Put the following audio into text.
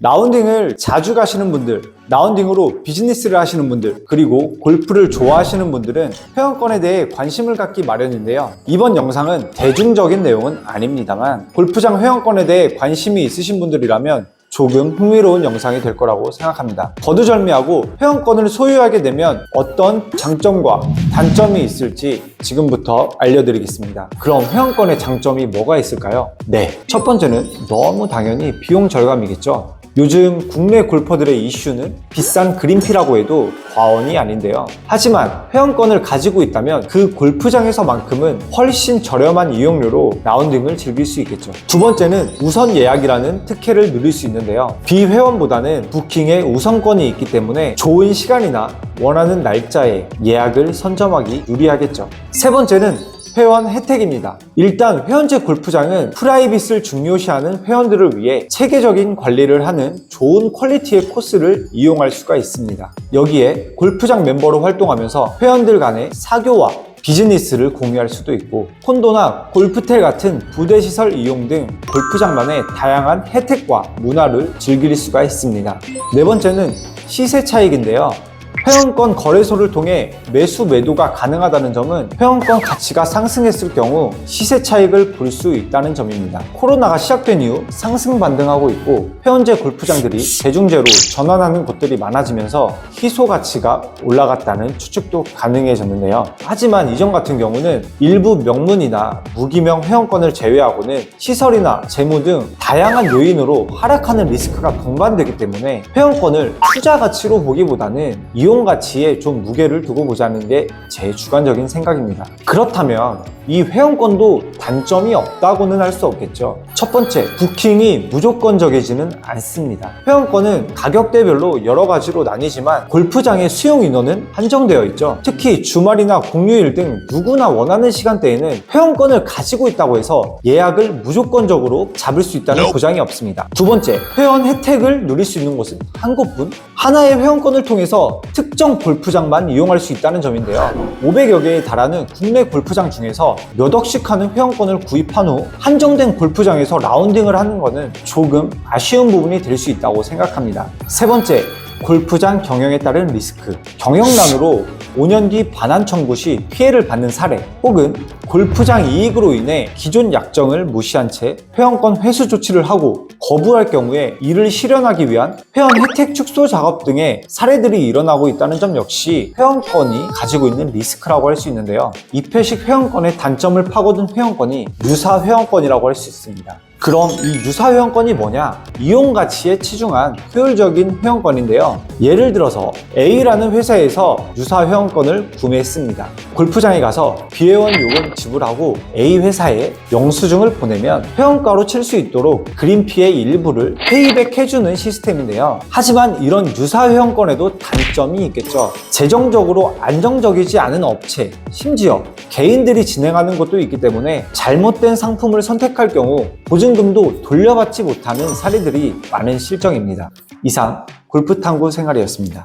라운딩을 자주 가시는 분들, 라운딩으로 비즈니스를 하시는 분들, 그리고 골프를 좋아하시는 분들은 회원권에 대해 관심을 갖기 마련인데요. 이번 영상은 대중적인 내용은 아닙니다만 골프장 회원권에 대해 관심이 있으신 분들이라면 조금 흥미로운 영상이 될 거라고 생각합니다. 거두절미하고 회원권을 소유하게 되면 어떤 장점과 단점이 있을지 지금부터 알려드리겠습니다. 그럼 회원권의 장점이 뭐가 있을까요? 네. 첫 번째는 너무 당연히 비용 절감이겠죠. 요즘 국내 골퍼들의 이슈는 비싼 그린피라고 해도 과언이 아닌데요. 하지만 회원권을 가지고 있다면 그 골프장에서만큼은 훨씬 저렴한 이용료로 라운딩을 즐길 수 있겠죠. 두 번째는 우선 예약이라는 특혜를 누릴 수 있는데요. 비회원보다는 부킹에 우선권이 있기 때문에 좋은 시간이나 원하는 날짜에 예약을 선점하기 유리하겠죠. 세 번째는 회원 혜택입니다. 일단 회원제 골프장은 프라이빗을 중요시하는 회원들을 위해 체계적인 관리를 하는 좋은 퀄리티의 코스를 이용할 수가 있습니다. 여기에 골프장 멤버로 활동하면서 회원들 간의 사교와 비즈니스를 공유할 수도 있고 콘도나 골프텔 같은 부대 시설 이용 등 골프장만의 다양한 혜택과 문화를 즐길 수가 있습니다. 네 번째는 시세 차익인데요. 회원권 거래소를 통해 매수 매도가 가능하다는 점은 회원권 가치가 상승했을 경우 시세 차익을 볼 수 있다는 점입니다. 코로나가 시작된 이후 상승 반등하고 있고 회원제 골프장들이 대중제로 전환하는 곳들이 많아지면서 희소 가치가 올라갔다는 추측도 가능해졌는데요. 하지만 이전 같은 경우는 일부 명문이나 무기명 회원권을 제외하고는 시설이나 재무 등 다양한 요인으로 하락하는 리스크가 동반되기 때문에 회원권을 투자 가치로 보기보다는 이용 가치에 좀 무게를 두고 보자는 게 제 주관적인 생각입니다. 그렇다면 이 회원권도 단점이 없다고는 할 수 없겠죠. 첫 번째, 부킹이 무조건적이지는 않습니다. 회원권은 가격대별로 여러 가지로 나뉘지만 골프장의 수용 인원은 한정되어 있죠. 특히 주말이나 공휴일 등 누구나 원하는 시간대에는 회원권을 가지고 있다고 해서 예약을 무조건적으로 잡을 수 있다는 보장이 없습니다. 두 번째, 회원 혜택을 누릴 수 있는 곳은 한 곳뿐 하나의 회원권을 통해서 특 정 골프장만 이용할 수 있다는 점인데요. 500여 개에 달하는 국내 골프장 중에서 몇 억씩 하는 회원권을 구입한 후 한정된 골프장에서 라운딩을 하는 것은 조금 아쉬운 부분이 될 수 있다고 생각합니다. 세 번째, 골프장 경영에 따른 리스크. 경영난으로 5년 뒤 반환 청구 시 피해를 받는 사례 혹은 골프장 이익으로 인해 기존 약정을 무시한 채 회원권 회수 조치를 하고 거부할 경우에 이를 실현하기 위한 회원 혜택 축소 작업 등의 사례들이 일어나고 있다는 점 역시 회원권이 가지고 있는 리스크라고 할 수 있는데요. 입회식 회원권의 단점을 파고든 회원권이 유사 회원권이라고 할 수 있습니다. 그럼 이 유사 회원권이 뭐냐? 이용 가치에 치중한 효율적인 회원권인데요. 예를 들어서 A라는 회사에서 유사 회원권을 구매했습니다. 골프장에 가서 비회원 요금 지불하고 A 회사에 영수증을 보내면 회원가로 칠 수 있도록 그린피의 일부를 페이백해주는 시스템인데요. 하지만 이런 유사 회원권에도 단점이 있겠죠. 재정적으로 안정적이지 않은 업체, 심지어 개인들이 진행하는 것도 있기 때문에 잘못된 상품을 선택할 경우 보증금도 돌려받지 못하는 사례들이 많은 실정입니다. 이상 골프 탐구 생활이었습니다.